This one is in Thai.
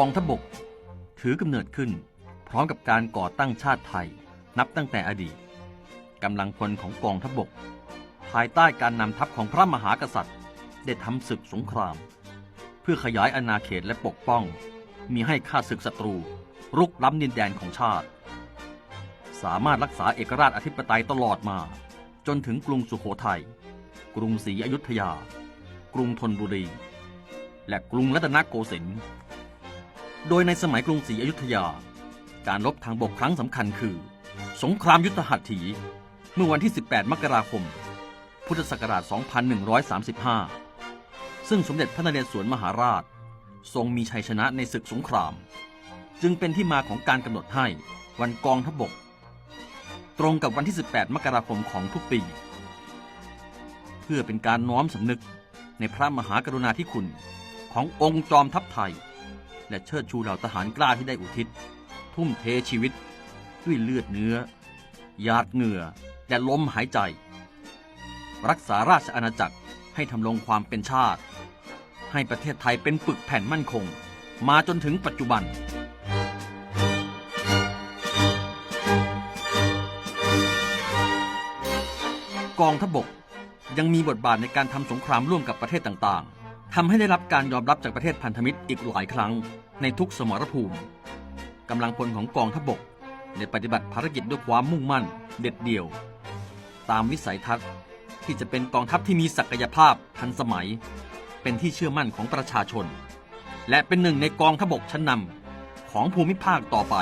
กองทบก ถือกำเนิดขึ้น พร้อมกับการก่อตั้งชาติไทย นับตั้งแต่อดีตกำลังพลของกองทบก ภายใต้การนำทัพของพระมหากษัตริย์ ได้ทำศึกสงคราม เพื่อขยายอาณาเขตและปกป้อง มีให้ข้าศึกศัตรูรุกล้ำดินแดนของชาติ สามารถรักษาเอกราชอธิปไตยตลอดมา จนถึงกรุงสุโขทัยกรุงศรีอยุธยา กรุงธนบุรี และกรุงรัตนโกสินทร์ โดยในสมัยกรุงศรีอยุธยา การรบทางบกครั้งสำคัญคือ สงครามยุทธหัตถี เมื่อวันที่ 18 มกราคม พุทธศักราช 2135 ซึ่งสมเด็จพระนเรศวรมหาราช ทรงมีชัยชนะในศึกสงคราม จึงเป็นที่มาของการกำหนดให้วันกองทัพบกตรงกับวันที่ 18 มกราคมของทุกปี เพื่อเป็นการน้อมสำนึกในพระมหากรุณาธิคุณขององค์จอมทัพไทย และเชิดชูเหล่าทหารกล้าที่ได้อุทิศ ทุ่มเทชีวิต ด้วยเลือดเนื้อหยาดเหงื่อ และลมหายใจ รักษาราชอาณาจักรให้ทำลงความเป็นชาติ ให้ประเทศไทยเป็นปึกแผ่นมั่นคง มาจนถึงปัจจุบันกองทพบกยังมีบทบาทในการทำสงครามร่วมกับประเทศต่างๆ ทำให้ได้รับการยอมรับจากประเทศพันธมิตรอีกหลายครั้งในทุกสมรภูมิกำลังพลของกองทัพบกได้ปฏิบัติภารกิจด้วยความมุ่งมั่น เด็ดเดี่ยว ตามวิสัยทัศน์ที่จะเป็นกองทัพที่มีศักยภาพทันสมัย เป็นที่เชื่อมั่นของประชาชน และเป็นหนึ่งในกองทัพบกชั้นนำของภูมิภาคต่อไป